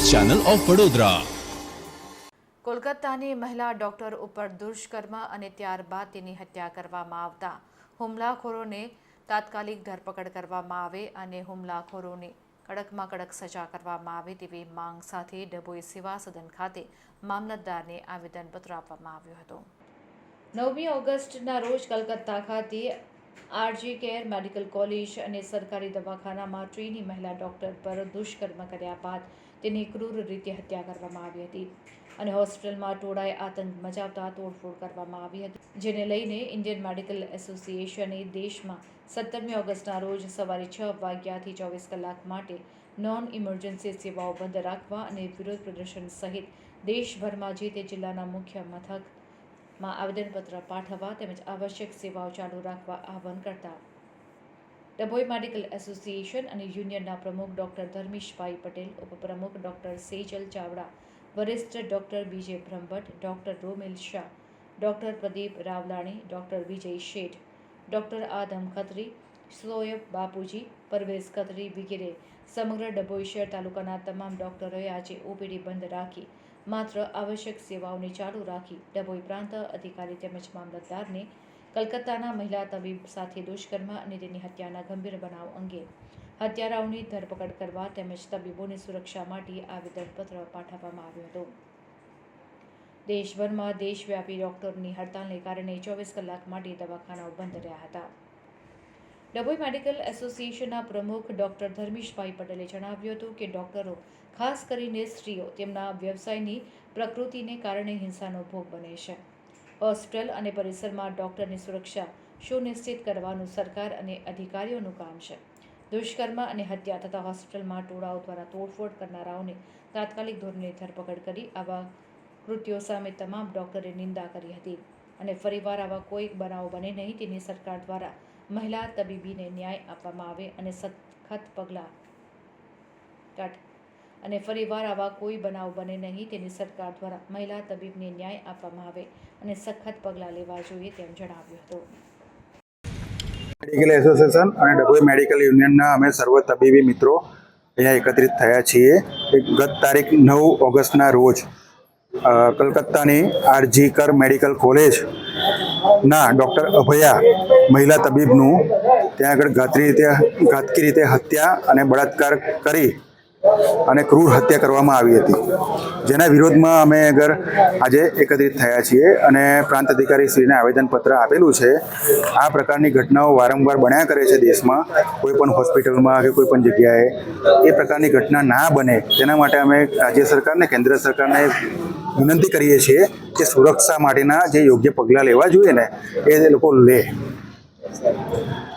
Channel of Vadodara. કોલકાતાની મહિલા doctor ઉપર દુષ્કર્મ અને ત્યારબાદ તેની હત્યા કરવામાં આવતા હુમલાખોરોને તાત્કાલિક ધરપકડ કરવામાં આવે અને હુમલાખોરોને કડકમાં કડક સજા કરવામાં આવે તેવી માંગ સાથે ડભોઈ સેવા સદન ખાતે મામલતદારને આવેદનપત્ર આપવામાં આવ્યું હતું. નવમી ઓગસ્ટના રોજ કલકત્તા ખાતે આરજી કેર મેડિકલ કોલેજ અને સરકારી દવાખાનામાં ટ્રેની મહિલા ડોક્ટર પર દુષ્કર્મ કર્યા બાદ તેની ક્રૂર રીતે હત્યા કરવામાં આવી હતી અને હોસ્પિટલમાં ટોળાએ આતંક મચાવતા તોડફોડ કરવામાં આવી હતી, જેને લઈને ઇન્ડિયન મેડિકલ એસોસિએશને દેશમાં સત્તરમી ઓગસ્ટના રોજ સવારે છ વાગ્યાથી ચોવીસ કલાક માટે નોન ઇમરજન્સી સેવાઓ બંધ રાખવા અને વિરોધ પ્રદર્શન સહિત દેશભરમાં જે તે જિલ્લાના મુખ્ય મથકમાં આવેદનપત્ર પાઠવવા તેમજ આવશ્યક સેવાઓ ચાલુ રાખવા આહવાન કરતા. ડભોઈ મેડિકલ એસોસિએશન અને યુનિયનના પ્રમુખ ડોક્ટર ધર્મેશભાઈ પટેલ, ઉપપ્રમુખ ડોક્ટર સેજલ ચાવડા, વરિષ્ઠ doctor B J Brahmbhatt, doctor Romil Shah, doctor Pradeep Rawlani, doctor Vijay Sheth, doctor Adam Khatri, Soyab બાપુજી, પરવેઝ ખત્રી વગેરે. સમગ્ર ડભોઈ શહેર તાલુકાના તમામ ડોક્ટરોએ આજે ઓપીડી બંધ રાખી માત્ર આવશ્યક સેવાઓને ચાલુ રાખી ડભોઈ પ્રાંત અધિકારી તેમજ મામલતદારને કલકત્તાના મહિલા તબીબ સાથે દુષ્કર્મ અને તેની હત્યાના ગંભીર બનાવ અંગે હત્યારાઓની ધરપકડ કરવા તેમજ તબીબોની સુરક્ષા માટે આવેદનપત્ર પાઠવવામાં આવ્યું હતું. દેશભરમાં દેશવ્યાપી ડોક્ટરોની હડતાલને કારણે ચોવીસ કલાક માટે દવાખાનાઓ બંધ રહ્યા હતા. ડભોઈ મેડિકલ એસોસિએશનના પ્રમુખ ડૉક્ટર ધર્મીશભાઈ પટેલે જણાવ્યું હતું કે ડૉક્ટરો, ખાસ કરીને સ્ત્રીઓ, તેમના વ્યવસાયની પ્રકૃતિને કારણે હિંસાનો ભોગ બને છે. હોસ્પિટલ અને પરિસરમાં ડૉક્ટરની સુરક્ષા સુનિશ્ચિત કરવાનું સરકાર અને અધિકારીઓનું કામ છે. દુષ્કર્મ અને હત્યા તથા હોસ્પિટલમાં ટોળાઓ દ્વારા તોડફોડ કરનારાઓને તાત્કાલિક ધોરણે ધરપકડ કરી આવા કૃત્યો સામે તમામ ડોક્ટરે નિંદા કરી હતી. અને ફરીવાર આવા કોઈ બનાવ બને નહીં, તેની સરકાર દ્વારા મહિલા તબીબીને ન્યાય આપવામાં આવે અને સખત પગલાં કાઢ. અને ફરીવાર આવા કોઈ બનાવ બને નહીં, તેની સરકાર દ્વારા મહિલા તબીબને ન્યાય આપવામાં આવે અને સખત પગલાં લેવા જોઈએ તેમ જણાવ્યું હતું. મેડિકલ એસોસિએશન અને ડભોઈ મેડિકલ યુનિયનના અમે સર્વ તબીબી મિત્રો અહીંયા એકત્રિત થયા છીએ. ગત તારીખ નવ ઓગસ્ટના રોજ અ, આરજી કર મેડિકલ કોલેજ ના ડૉક્ટર અભયા મહિલા તબીબનું ત્યાં આગળ ઘાતરી રીતે ઘાતકી રીતે હત્યા અને બળાત્કાર કરી અને ક્રૂર હત્યા કરવામાં આવી હતી. જેના વિરોધમાં અમે આગળ આજે એકત્રિત થયા છીએ અને પ્રાંત અધિકારી શ્રીને આવેદનપત્ર આપેલું છે. આ પ્રકારની ઘટનાઓ વારંવાર બન્યા કરે છે દેશમાં. કોઈ પણ હોસ્પિટલમાં કે કોઈ પણ જગ્યાએ એ પ્રકારની ઘટના ના બને. તેના માટે અમે રાજ્ય સરકારને કેન્દ્ર સરકારને વિનંતી કરીએ છીએ કે સુરક્ષા માટેના જે યોગ્ય પગલાં લેવા જોઈએ ને, એ લોકો લે.